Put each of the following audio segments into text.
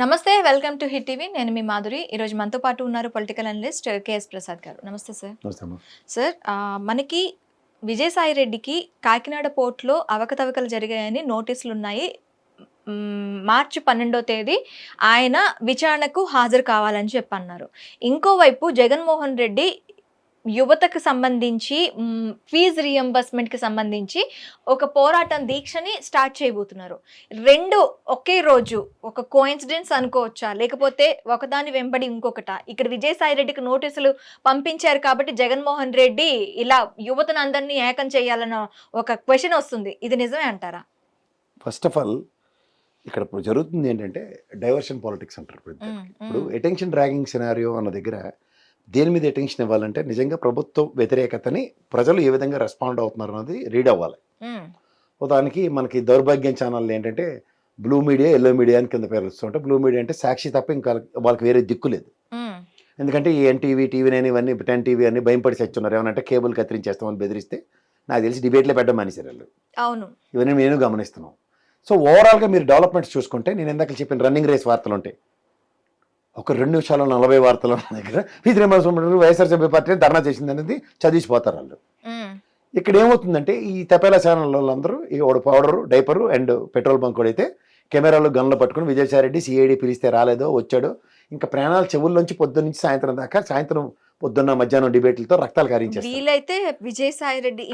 నమస్తే welcome to hit TV. నేను మీ మాధురి. ఈరోజు మనతో పాటు ఉన్నారు పొలిటికల్ అనలిస్ట్ కేఎస్ ప్రసాద్ గారు. నమస్తే సార్. సార్ మనకి విజయసాయి రెడ్డికి కాకినాడ పోర్టులో అవకతవకలు జరిగాయని నోటీసులు ఉన్నాయి మార్చి పన్నెండో తేదీ ఆయన విచారణకు హాజరు కావాలని చెప్పన్నారు. ఇంకోవైపు జగన్మోహన్ రెడ్డి యువతకు సంబంధించి ఫీజు రియంబర్స్మెంట్కి సంబంధించి ఒక పోరాటం దీక్షని స్టార్ట్ చేయబోతున్నారు. రెండు ఒకే రోజు ఒక కోయిన్సిడెన్స్ అనుకోవచ్చా? లేకపోతే ఒకదాని వెంబడి ఇంకొకట? ఇక్కడ విజయసాయి రెడ్డికి నోటీసులు పంపించారు కాబట్టి జగన్మోహన్ రెడ్డి ఇలా యువతను అందరినీ ఏకం చేయాలన్న ఒక క్వశ్చన్ వస్తుంది. ఇది నిజమే అంటారా? ఫస్ట్ ఆఫ్ ఆల్ ఇక్కడ జరుగుతుంది ఏంటంటే డైవర్షన్ పాలిటిక్స్ అంటారు ఇప్పుడు. అటెన్షన్ డ్రాగింగ్ సినారియో అన్న దగ్గర దేని మీద అటెన్షన్ ఇవ్వాలంటే నిజంగా ప్రభుత్వ వ్యతిరేకతని ప్రజలు ఏ విధంగా రెస్పాండ్ అవుతున్నారు అన్నది రీడ్ అవ్వాలి. ఉదాహరణకి మనకి దౌర్భాగ్యం ఛానల్ ఏంటంటే బ్లూ మీడియా ఎల్లో మీడియా అని కింద పేరు వస్తుంటే బ్లూ మీడియా అంటే సాక్షి తప్ప ఇంకా వాళ్ళకి వేరే దిక్కు లేదు. ఎందుకంటే ఈ ఎన్టీవీ టీవీ నేను ఇవన్నీ టెన్ టీవీ అన్ని భయపడి చచ్చున్నారు. ఏమనంటే కేబుల్ కత్తిరించేస్తామని బెదిరిస్తే నాకు తెలిసి డిబేట్లో పెట్టడం మానేశారు వాళ్ళు. అవును. ఇవన్నీ నేను గమనిస్తున్నాం సో ఓవరాల్గా మీరు డెవలప్మెంట్స్ చూసుకుంటే నేను ఇందాక చెప్పిన రన్నింగ్ రేస్ వార్తలు ఉంటాయి. ఒక రెండు నిమిషాల నలభై వార్తల దగ్గర ఫీజు రింబర్స్మెంట్ వైఎస్ఆర్సీపీ పార్టీ ధర్నా చేసింది అనేది చదివిసిపోతారు వాళ్ళు. ఇక్కడ ఏమవుతుందంటే ఈ తపేలా ఛానల్ వాళ్ళందరూ ఈ powder diaper and petrol bunk కూడా అయితే కెమెరాలు గన్లు పట్టుకుని విజయసాయిరెడ్డి సిఐడి పిలిస్తే రాలేదో వచ్చాడో ఇంకా ప్రాణాలు చెవుల్లోంచి పొద్దున్న నుంచి సాయంత్రం దాకా సాయంత్రం పొద్దున్న మధ్యాహ్నం డిబేట్లతో రక్తాలు కారించేస్తారు వీలైతే విజయసాయి రెడ్డి.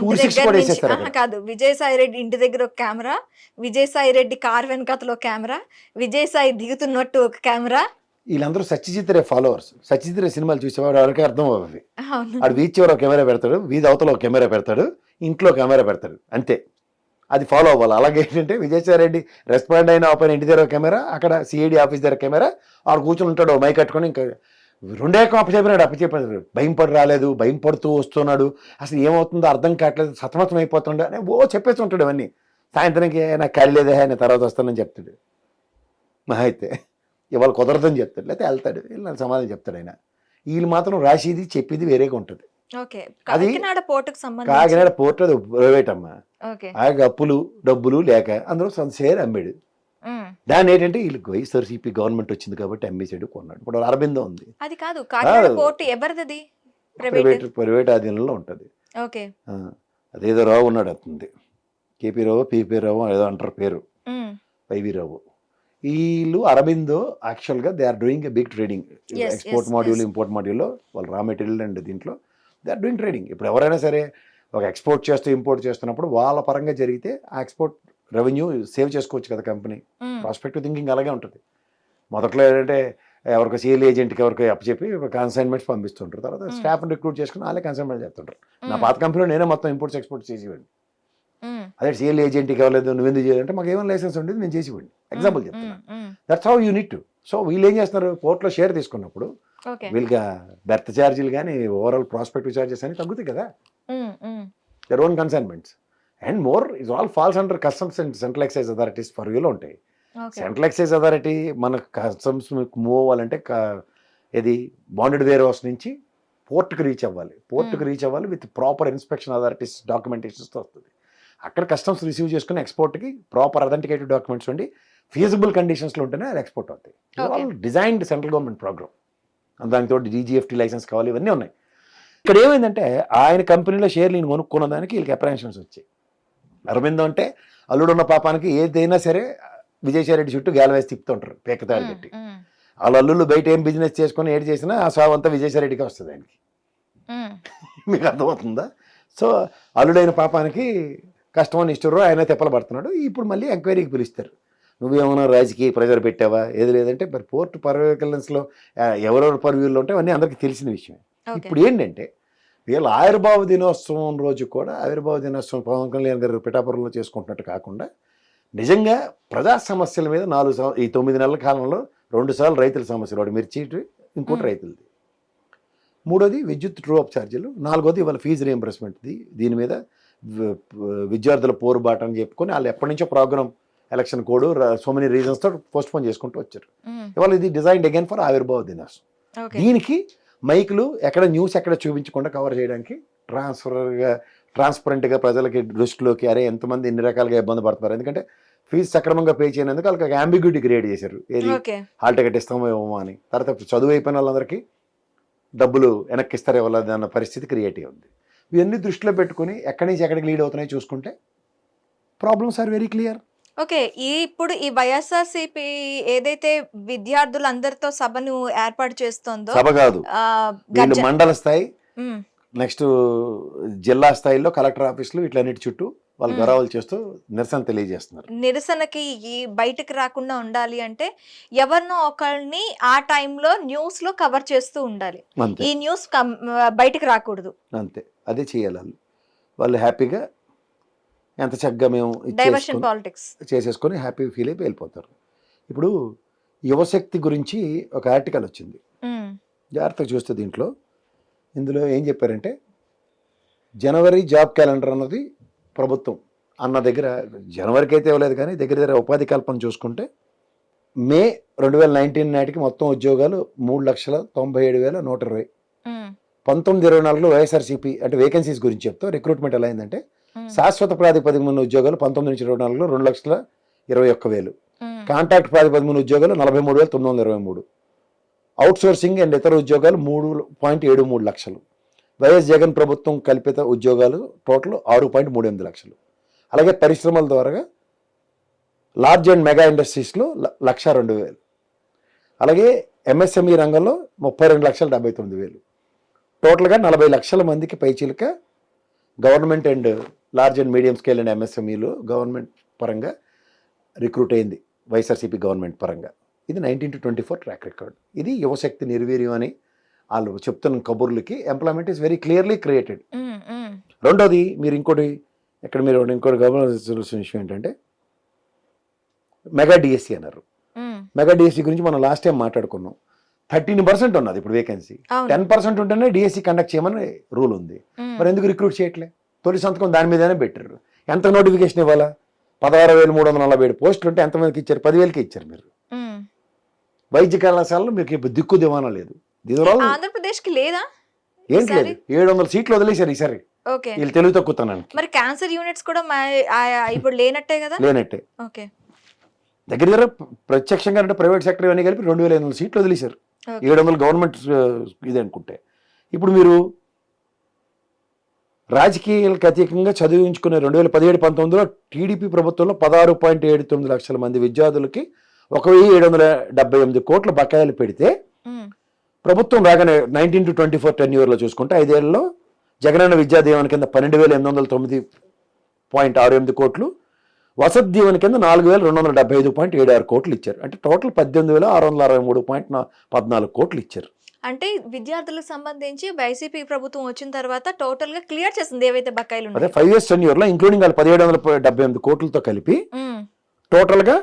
కాదు. విజయసాయి రెడ్డి ఇంటి దగ్గర ఒక కెమెరా విజయసాయి రెడ్డి కార్ వెనకతలో కెమెరా విజయసాయి దిగుతున్నట్టు ఒక కెమెరా వీళ్ళందరూ సత్యజిత్ రే ఫాలోవర్స్ సత్యజిత్ రే సినిమాలు చూసేవాడు ఎవరికి అర్థం అవ్వవి అవును. ఆడు వీధి చివర కెమెరా పెడతాడు వీధి అవతల ఒక కెమెరా పెడతాడు ఇంట్లో కెమెరా పెడతాడు అంతే. అది ఫాలో అవ్వాలి. అలాగే ఏంటంటే విజయసాయి రెడ్డి రెస్పాండ్ అయిన ఓపెన్ ఇంటి దగ్గర కెమెరా అక్కడ సిఐడి ఆఫీస్ దగ్గర కెమెరా ఆడు కూర్చుని ఉంటాడు మైక్ కట్టుకొని ఇంకా రెండే అప్పచెప్పినాడు అప్పచెప్పాడు భయం పడి రాలేదు భయం పడుతూ వస్తున్నాడు. అసలు ఏమవుతుందో అర్థం కావట్లేదు సతమతం అయిపోతుండే అని ఓ చెప్పేసి ఉంటాడు అవన్నీ సాయంత్రానికి నాకు ఖాళీ లేదే ఆయన తర్వాత వస్తానని చెప్తాడు. మహా అయితే. ఇవాళ కుదరదని చెప్తాడు. లేకపోతే వెళ్తాడు. వెళ్ళి సమాధానం చెప్తాడు ఆయన. వీళ్ళు మాత్రం రాసేది చెప్పేది వేరేగా ఉంటుంది. అది కాకినాడ పోర్ట్ అది ప్రైవేట్ అమ్మ. ఓకే. ఆ అప్పులు డబ్బులు లేక అందరూ సొంత షేర్ అమ్మాడు. దాని ఏంటంటే వీళ్ళకి వైఎస్ఆర్సీపీ గవర్నమెంట్ వచ్చింది కాబట్టి అమ్మేసాడు కొన్నాడు. ఇప్పుడు అరబిందో ఉంది. అది కాదు. పోర్టు ఎవరిది ప్రైవేట్ ప్రైవేట్ ఆధీనంలో ఉంటుంది. ఓకే. అదేదో రావు ఉన్నాడు అతుంది కేపీ రావు పీపీ రావు ఏదో అంటారు పేరు. వైవి రావు. వీళ్ళు అరబిందో యాక్చువల్గా they are doing a big trading export module. Import మాడ్యూల్లో వాళ్ళు రా మెటీరియల్ అండ్ దీంట్లో దే ఆర్ డూయింగ్ ట్రేడింగ్ ఇప్పుడు ఎవరైనా సరే ఒక ఎక్స్పోర్ట్ చేస్తూ ఇంపోర్ట్ చేస్తున్నప్పుడు వాళ్ళ పరంగా జరిగితే ఆ ఎక్స్పోర్ట్ రెవెన్యూ సేవ్ చేసుకోవచ్చు కదా కంపెనీ. ప్రాస్పెక్టివ్ థింకింగ్ అలాగే ఉంటుంది మొదట్లో ఏంటంటే ఎవరికి సేల్ ఏజెంట్కి ఎవరికి అప్పచెప్పి కన్సైన్మెంట్స్ పంపిస్తుంటారు తర్వాత Hmm. స్టాఫ్ని రిక్రూట్ చేసుకుని వాళ్ళే కన్సైన్మెంట్ చేస్తుంటారు నా ఉమ్. పాత కంపెనీలో నేనే మొత్తం ఇంపోర్ట్స్ ఎక్స్పోర్ట్ చేసేవాడిని. అదే సేల్ ఏజెంట్కి ఇవ్వలేదు నువ్వు ఎందుకు చేయాలంటే మాకు ఏమైనా లైసెన్స్ ఉండేది నేను చేసేవాడిని. ఎగ్జాంపుల్. చెప్తాను. That's how unit two so వీళ్ళు ఏం చేస్తున్నారు? కోర్టులో షేర్ తీసుకున్నప్పుడు వీళ్ళకి బెర్త్ ఛార్జీలు కానీ ఓవరాల్ ప్రాస్పెక్టివ్ ఛార్జెస్ అని తగ్గుతాయి కదా. Their own consignments and more is all falls under customs and central excise authorities for వ్యూలో ఉంటాయి. సెంట్రల్ ఎక్సైజ్ అథారిటీ మన కస్టమ్స్ మూవ్ అవ్వాలంటే ఇది బాండెడ్ వేర్ హౌస్ నుంచి పోర్ట్కి రీచ్ అవ్వాలి. పోర్ట్కి రీచ్ అవ్వాలి విత్ ప్రాపర్ ఇన్స్పెక్షన్ అథారిటీస్ డాక్యుమెంటేషన్స్తో వస్తుంది. అక్కడ కస్టమ్స్ రిసీవ్ చేసుకుని ఎక్స్పోర్ట్కి ప్రాపర్ అథెంటికేటెడ్ డాక్యుమెంట్స్ ఉండి ఫీజిబుల్ కండిషన్స్లో ఉంటేనే అది ఎక్స్పోర్ట్ అవుతాయి. Okay. Designed central government program దానితో డీజీఎఫ్టీ లైసెన్స్ కావాలి ఇవన్నీ ఉన్నాయి. ఇక్కడ ఏమైందంటే ఆయన కంపెనీలో షేర్లు ఈయన కొనుక్కున్న దానికి వీళ్ళకి అప్రహెన్షన్స్ వచ్చాయి. అరవిందం అంటే అల్లుడున్న పాపానికి ఏదైనా సరే విజయసాయి రెడ్డి చుట్టూ గేల వేసి తిప్పుతుంటారు పేకతాడు పెట్టి. ఉమ్. వాళ్ళ అల్లుళ్ళు బయట ఏం బిజినెస్ చేసుకొని ఏడు చేసినా ఆ సాగు అంతా విజయసాయి రెడ్డికి వస్తుంది ఆయనకి. ఉమ్. మీకు అర్థమవుతుందా? సో అల్లుడైన పాపానికి కష్టమని ఇష్టరు ఆయన తెప్పలు పడుతున్నాడు. ఇప్పుడు మళ్ళీ ఎంక్వైరీకి పిలుస్తారు. నువ్వేమన్నా రాజకీయ ప్రెజర్ పెట్టావా? ఏది లేదంటే మరి పోర్ట్ పర్వేకలెన్స్లో ఎవరెవరు పర్వ్యూల్లో ఉంటే అవన్నీ అందరికీ తెలిసిన విషయమే. ఇప్పుడు ఏంటంటే వీళ్ళ ఆవిర్భావ దినోత్సవం రోజు కూడా ఆవిర్భావ దినోత్సవం పవన్ కళ్యాణ్ గారు పిఠాపురంలో చేసుకుంటున్నట్టు కాకుండా నిజంగా ప్రజా సమస్యల మీద నాలుగు ఈ తొమ్మిది నెలల కాలంలో రెండు సార్లు రైతుల సమస్యలు. ఒకటి మిర్చి ఇంకోటి. రైతులది. మూడోది విద్యుత్ ట్రూ అప్ ఛార్జీలు. నాలుగోది ఇవాళ ఫీజు రియంబర్స్మెంట్ది దీని మీద విద్యార్థుల పోరుబాట అని చెప్పుకొని వాళ్ళు ఎప్పటి నుంచో programme election code so many రీజన్స్తో postpone చేసుకుంటూ వచ్చారు. ఇవాళ ఇది డిజైన్డ్ అగైన్ ఫర్ ఆవిర్భావ దినోత్సవం. ఓకే. దీనికి మైకులు ఎక్కడ న్యూస్ ఎక్కడ చూపించకుండా కవర్ చేయడానికి ట్రాన్స్ఫర్గా ట్రాన్స్పరెంట్గా ప్రజలకి దృష్టిలోకి అరే ఎంతమంది ఎన్ని రకాలుగా ఇబ్బంది పడుతున్నారు? ఎందుకంటే ఫీజు సక్రమంగా పే చేయనందుకు వాళ్ళకి అంబిగ్యూటీ క్రియేట్ చేశారు. ఏది హాల్ టికెట్ ఇస్తామో ఇవ్వమో అని. తర్వాత చదువు అయిపోయిన వాళ్ళందరికీ డబ్బులు వెనక్కి ఇస్తారో ఇవ్వలేదు అన్న పరిస్థితి క్రియేట్ ఉంది. ఇవన్నీ దృష్టిలో పెట్టుకుని ఎక్కడి నుంచి ఎక్కడికి లీడ్ అవుతున్నాయో చూసుకుంటే problems are very clear okay ఈ ఇప్పుడు ఈ వైఎస్ఆర్సీపీ ఏదైతే విద్యార్థులందరితో సభను ఏర్పాటు చేస్తుందో సభ కాదు వీళ్ళు మండల స్థాయి నెక్స్ట్ జిల్లా స్థాయిలో కలెక్టర్ ఆఫీసులు ఇట్లన్నిటి చుట్టూ వాళ్ళు. గొడవలు చేస్తూ నిరసన తెలియజేస్తున్నారు. నిరసనకి ఈ బయటకు రాకుండా ఉండాలి అంటే ఎవరినో ఒకరిని ఆ టైంలో న్యూస్లో కవర్ చేస్తూ ఉండాలి. ఈ న్యూస్ బయటకు రాకూడదు. అంతే. అదే చేయాలి వాళ్ళు. వాళ్ళు హ్యాపీగా ఎంత చక్కగా మేము డైవర్షన్ పాలిటిక్స్ చేసేసుకొని హ్యాపీ ఫీల్ అయిపోయి వెళ్ళిపోతారు. ఇప్పుడు యువశక్తి గురించి ఒక ఆర్టికల్ వచ్చింది. జాగ్రత్తగా చూస్తే దీంట్లో ఇందులో ఏం చెప్పారంటే జనవరి జాబ్ క్యాలెండర్ అన్నది ప్రభుత్వం అన్న దగ్గర జనవరికి అయితే ఇవ్వలేదు కానీ దగ్గర దగ్గర ఉపాధి కల్పన చూసుకుంటే మే రెండు వేల నైన్టీన్ నాటికి మొత్తం ఉద్యోగాలు మూడు లక్షల తొంభై ఏడు వేల నూట ఇరవై. పంతొమ్మిది ఇరవై నాలుగులో వైఎస్ఆర్సీపీ అంటే వేకెన్సీస్ గురించి చెప్తా రిక్రూట్మెంట్ ఎలా అయిందంటే శాశ్వత ప్రాతిపదిక ఉన్న ఉద్యోగాలు పంతొమ్మిది నుంచి ఇరవై నాలుగులో రెండు లక్షల ఇరవై ఒక్క వేలు. కాంట్రాక్ట్ ప్రాతిపదిక ఉన్న ఉద్యోగాలు నలభై మూడు వేల తొమ్మిది వందల ఇరవై మూడు. అవుట్ సోర్సింగ్ అండ్ ఇతర ఉద్యోగాలు మూడు పాయింట్ ఏడు మూడు లక్షలు. వైఎస్ జగన్ ప్రభుత్వం కల్పిత ఉద్యోగాలు టోటల్ ఆరు పాయింట్ మూడు ఎనిమిది లక్షలు. అలాగే పరిశ్రమల ద్వారా లార్జ్ అండ్ మెగా ఇండస్ట్రీస్లో ల- లక్ష రెండు వేలు. అలాగే ఎంఎస్ఎంఈ రంగంలో ముప్పై రెండు లక్షల డెబ్బై తొమ్మిది వేలు. టోటల్గా నలభై లక్షల మందికి పైచీలక government and large and medium scale and ఎంఎస్ఎంఈలు government పరంగా రిక్రూట్ అయింది. వైఎస్ఆర్సీపీ గవర్నమెంట్ పరంగా. ఇది nineteen to twenty four track record. ఇది యువశక్తి నిర్వీర్యం అని వాళ్ళు చెప్తున్న కబుర్లకి employment is very clearly created రెండోది మీరు ఇంకోటి ఇక్కడ మీరు ఇంకోటి గమనించాల్సిన విషయం ఏంటంటే మెగా డిఎస్సి అన్నారు. మెగా డిఎస్సి గురించి మనం లాస్ట్ టైం మాట్లాడుకున్నాం. థర్టీన్ పర్సెంట్ ఉన్నది ఇప్పుడు వేకెన్సీ టెన్ పర్సెంట్ ఉంటేనే డిఎస్సి కండక్ట్ చేయమని రూల్ ఉంది. మరి ఎందుకు రిక్రూట్ చేయట్లే? తొలి సంతకం దాని మీదనే పెట్టారు. ఎంత నోటిఫికేషన్ ఇవ్వాలా? పదహారు వేలు మూడు వందల నలభై ఏడు పోస్టులు ఉంటే ఎంతమందికి ఇచ్చారు? పదివేలకి ఇచ్చారు మీరు. వైద్య కళాశాలలో మీకు ఇప్పుడు దిక్కు దివానా లేదు. ఆంధ్రప్రదేశ్కి లేదా? ఏంటి లేదు ఏడు వందల సీట్లు వదిలేశారు ఈసారి. ఓకే. వీళ్ళు తెలుగు తక్కువతనానికి మరి క్యాన్సర్ యూనిట్స్ కూడా ఇప్పుడు లేనట్టే కదా? లేనట్టే. ఓకే. దగ్గర దగ్గర ప్రత్యక్షంగా అంటే ప్రైవేట్ సెక్టర్ ఇవన్నీ కలిపి రెండు వేల ఐదు వందల సీట్లు వదిలేశారు. ఏడు వందలు గవర్నమెంట్ ఇది అనుకుంటే. ఇప్పుడు మీరు రాజకీయాలకు అతీతంగా చదివించుకునే రెండు వేల పదిహేడు పంతొమ్మిదిలో టీడీపీ ప్రభుత్వంలో పదహారు పాయింట్ ఏడు తొమ్మిది లక్షల మంది విద్యార్థులకి ఒక వెయ్యి ఏడు వందల డెబ్బై ఎనిమిది కోట్ల బకాయిలు పెడితే ప్రభుత్వం రాగానే nineteen to twenty four ten ఇయర్లో చూసుకుంటే ఐదేళ్ళలో జగనన్న విద్యా దీవెన కింద పన్నెండు వేల ఎనిమిది వందల తొమ్మిది పాయింట్ ఆరు ఎనిమిది కోట్లు వసతి దీవెన కింద నాలుగు వేల రెండు వందల డెబ్బై ఐదు పాయింట్ ఏడు ఆరు కోట్లు ఇచ్చారు. అంటే టోటల్ పద్దెనిమిది వేల ఆరు వందల అరవై మూడు పాయింట్ పద్నాలుగు కోట్లు ఇచ్చారు. అంటే విద్యార్థులకు సంబంధించి వైసీపీ ప్రభుత్వం వచ్చిన తర్వాత టోటల్గా క్లియర్ చేసింది ఏవైతే బకాయిలు అదే ఫైవ్ ఇయర్స్ టెన్ ఇయర్లో ఇంక్లూడింగ్ వాళ్ళు పదిహేడు వందల డెబ్బై ఎనిమిది కోట్లతో కలిపి టోటల్గా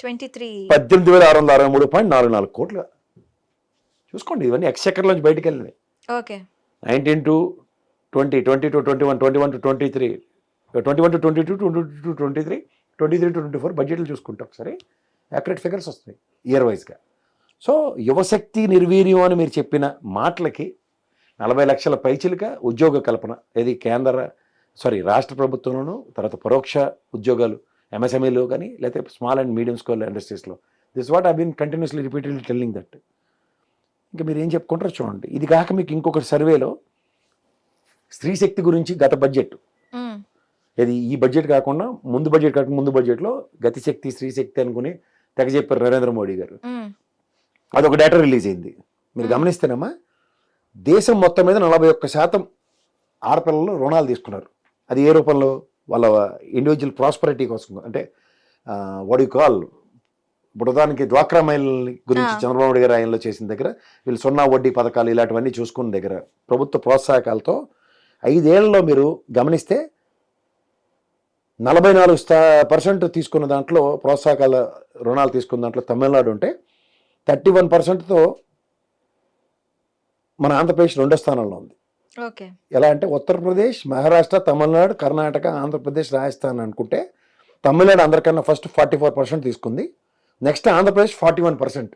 ట్వంటీ త్రీ పద్దెనిమిది వేల ఆరు వందల అరవై మూడు పాయింట్ నాలుగు నాలుగు కోట్లు చూసుకోండి ఇవన్నీ ఎక్స్చక్కర్లోంచి బయటికి వెళ్ళినాయి okay. Nineteen to twenty twenty to twenty one twenty one to twenty three twenty one to twenty two twenty to twenty three twenty three to twenty four బడ్జెట్లు చూసుకుంటే ఒకసారి. యాక్యురేట్ ఫిగర్స్ వస్తాయి ఇయర్ వైజ్గా సో యువశక్తి నిర్వీర్యం అని మీరు చెప్పిన మాటలకి నలభై లక్షల పైచిలుక ఉద్యోగ కల్పన ఇది కేంద్ర సారీ రాష్ట్ర ప్రభుత్వంలోను తర్వాత పరోక్ష ఉద్యోగాలు ఎంఎస్ఎంఈలో కానీ లేకపోతే small and medium scale ఇండస్ట్రీస్లో this what I been continuously repeatedly telling that ఇంకా మీరు ఏం చెప్పుకుంటారో చూడండి. ఇది కాక మీకు ఇంకొకటి సర్వేలో స్త్రీ శక్తి గురించి గత బడ్జెట్. ఇది ఈ బడ్జెట్ కాకుండా ముందు బడ్జెట్ కాకుండా ముందు బడ్జెట్లో గతిశక్తి స్త్రీ శక్తి అనుకుని తెగ చెప్పారు నరేంద్ర మోడీ గారు. అదొక డేటా రిలీజ్ అయింది. మీరు. గమనిస్తేనమ్మా దేశం మొత్తం మీద నలభై ఒక్క శాతం ఆడపిల్లలు రుణాలు తీసుకున్నారు. అది ఏ రూపంలో? వాళ్ళ ఇండివిజువల్ ప్రాస్పరిటీ కోసం. అంటే వడి కాల్ ఉదాహరణకి డ్వాక్రా మైల్ గురించి. చంద్రబాబు గారు ఆయనలో చేసిన దగ్గర వీళ్ళు సున్నా వడ్డీ పథకాలు ఇలాంటివన్నీ చూసుకున్న దగ్గర ప్రభుత్వ ప్రోత్సాహకాలతో ఐదేళ్ళలో మీరు గమనిస్తే నలభై నాలుగు స్థా పర్సెంట్ తీసుకున్న దాంట్లో ప్రోత్సాహకాల రుణాలు తీసుకున్న దాంట్లో తమిళనాడు ఉంటే థర్టీ వన్ పర్సెంట్తో మన ఆంధ్రప్రదేశ్ రెండో స్థానంలో ఉంది. ఓకే. ఎలా అంటే ఉత్తరప్రదేశ్ మహారాష్ట్ర తమిళనాడు కర్ణాటక ఆంధ్రప్రదేశ్ రాజస్థాన్ అనుకుంటే తమిళనాడు అందరికన్నా ఫస్ట్ ఫార్టీ ఫోర్ పర్సెంట్ తీసుకుంది. Next Andhra Pradesh forty one percent.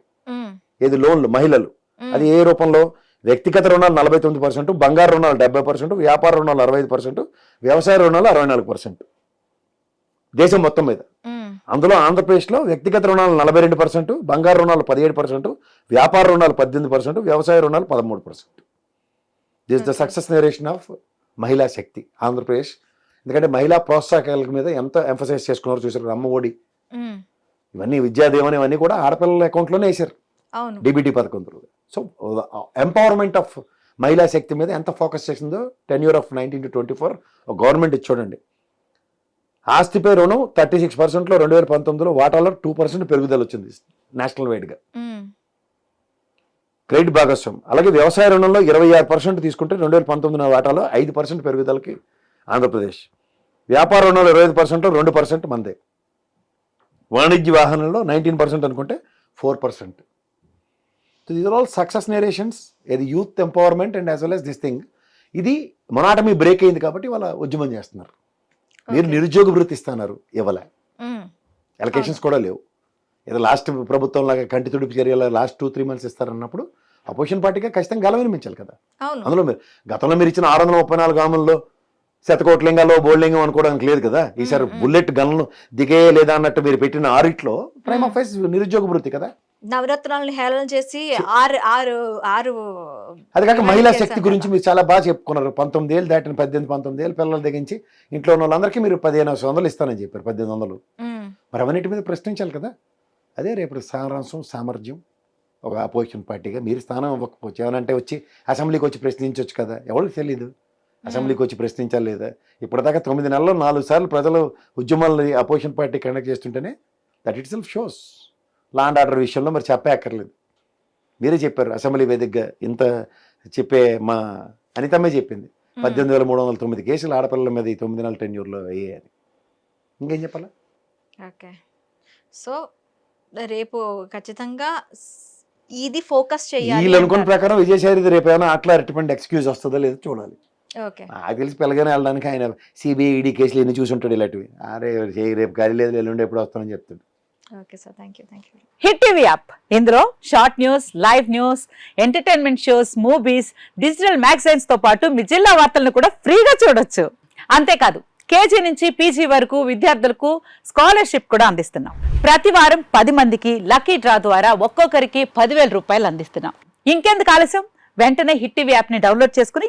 ఏది లోన్లు మహిళలు. అది ఏ రూపంలో? వ్యక్తిగత రుణాలు నలభై తొమ్మిది పర్సెంట్ బంగారు రుణాలు డెబ్బై పర్సెంట్ వ్యాపార రుణాలు అరవై ఐదు పర్సెంట్ వ్యవసాయ రుణాలు అరవై నాలుగు పర్సెంట్. దేశం మొత్తం మీద. అందులో ఆంధ్రప్రదేశ్లో వ్యక్తిగత రుణాలు నలభై రెండు పర్సెంట్ బంగారు రుణాలు పదిహేడు పర్సెంట్ వ్యాపార రుణాలు పద్దెనిమిది పర్సెంట్ వ్యవసాయ రుణాలు పదమూడు percent. This the. Success narration of మహిళా శక్తి ఆంధ్రప్రదేశ్. ఎందుకంటే మహిళా ప్రోత్సాహకాల మీద ఎంత ఎంఫసైజ్ చేసుకున్నారో చూసారు అమ్మ ఒడి. ఉమ్, ఇవన్నీ విద్యాదీవనం ఇవన్నీ కూడా ఆడపిల్లల అకౌంట్లోనే వేశారు. అవును. డిబిటీ పథకం ద్వారా సో ఎంపవర్మెంట్ ఆఫ్ మహిళా శక్తి మీద ఎంత ఫోకస్ చేసిందో ten year of nineteen to twenty four government చూడండి. ఆస్తిపై రుణం థర్టీ సిక్స్ పర్సెంట్లో రెండు వేల పంతొమ్మిదిలో వాటాలో టూ పర్సెంట్ పెరుగుదల వచ్చింది నేషనల్ వైడ్గా. క్రెడిట్ భాగస్వామ్యం. అలాగే వ్యవసాయ రుణంలో ఇరవై ఆరు పర్సెంట్ తీసుకుంటే రెండు వేల పంతొమ్మిది వాటాలో ఐదు పర్సెంట్ పెరుగుదలకి ఆంధ్రప్రదేశ్. వ్యాపార రుణాలు ఇరవై ఐదు పర్సెంట్లో రెండు పర్సెంట్ మందే. వాణిజ్య వాహనంలో నైన్టీన్ పర్సెంట్ అనుకుంటే four percent. These are all success narrations ఇది youth empowerment and as well as this thing. ఇది మొనాటమీ బ్రేక్ అయింది కాబట్టి వాళ్ళ ఉద్యమం చేస్తున్నారు. మీరు. నిరుద్యోగ వృత్తి ఇస్తున్నారు ఇవ్వలే ఎలకేషన్స్ కూడా లేవు. ఏదో లాస్ట్ ప్రభుత్వం లాగా కంటి తుడుపు చర్యలు లాస్ట్ టూ త్రీ మంత్స్ ఇస్తారన్నప్పుడు అపోజిషన్ పార్టీగా ఖచ్చితంగా గెలవనిపించాలి కదా. అవును. అందులో మీరు గతంలో మీరు ఇచ్చిన ఆరు వందల ముప్పై నాలుగు గ్రాముల్లో శతకోట్లింగాలో బోల్లింగం అనుకోవడానికి లేదు కదా? ఈసారి. బుల్లెట్ గన్లు దిగే లేదా అన్నట్టు మీరు పెట్టిన ఆరిట్లో ప్రైమ్ ఆఫ్ నిరుద్యోగ వృత్తి కదా? నవరత్నాలను హేళన చేసి ఆరు ఆరు ఆరు అది కాక మహిళా శక్తి. గురించి మీరు చాలా బాగా చెప్పుకున్నారు. పంతొమ్మిది ఏళ్ళు దాటిన పద్దెనిమిది పంతొమ్మిది ఏళ్ళు పిల్లల దిగించి ఇంట్లో ఉన్న వాళ్ళందరికీ మీరు పదిహేను వందలు ఇస్తానని చెప్పారు పద్దెనిమిది వందలు. మరి అవన్నిటి మీద ప్రశ్నించాలి కదా? అదే రేపు సారాంశం సామర్థ్యం ఒక అపోజిషన్ పార్టీగా మీరు స్థానం ఇవ్వకపోవచ్చు. ఏమనంటే వచ్చి అసెంబ్లీకి వచ్చి ప్రశ్నించవచ్చు కదా? ఎవరికి తెలియదు అసెంబ్లీకి వచ్చి ప్రశ్నించాలి లేదా ఇప్పటిదాకా తొమ్మిది నెలల్లో నాలుగు సార్లు ప్రజలు ఉద్యమాలని opposition party conduct చేస్తుంటేనే that itself shows law and order విషయంలో మరి చెప్పే అక్కర్లేదు మీరే చెప్పారు అసెంబ్లీ వేదికగా ఇంత చెప్పే మా అనితమ్మే చెప్పింది. పద్దెనిమిది వేల మూడు వందల తొమ్మిది కేసులు ఆడపిల్లల మీద ఈ తొమ్మిది నెలల టెన్యూర్లో అయ్యాయని ఇంకేం చెప్పాలా? ఓకే. సో రేపు ఖచ్చితంగా ఇది ఫోకస్ చేయాలి వీళ్ళు అనుకున్న. ప్రకారం విజయసాయి రేపు ఏమైనా అట్లా అటువంటి ఎక్స్క్యూజ్ వస్తుందో లేదో చూడాలి. నాకు తెలిసి పిల్లగానే వెళ్ళడానికి ఆయన సిబిఐ ఈడీ కేసులు ఎన్ని చూసి ఉంటాడు ఇలాంటివి. అరే చేయి రేపు ఖాళీ లేదు ఎల్లుండి ఎప్పుడు వస్తానని చెప్తాడు. Okay sir thank you thank you Hit TV app. ఇందులో short news live news entertainment shows movies digital మ్యాగజైన్స్తో పాటు మీ జిల్లా వార్తలను కూడా ఫ్రీగా చూడొచ్చు. అంతేకాదు కేజీ నుంచి పీజీ వరకు విద్యార్థులకు స్కాలర్షిప్ కూడా అందిస్తున్నాం. ప్రతి వారం పది మందికి లక్కీ డ్రా ద్వారా ఒక్కొక్కరికి పదివేల రూపాయలు అందిస్తున్నాం. ఇంకెందుకు ఆలస్యం? వెంటనే హిట్ టీవీ యాప్ని డౌన్లోడ్ చేసుకుని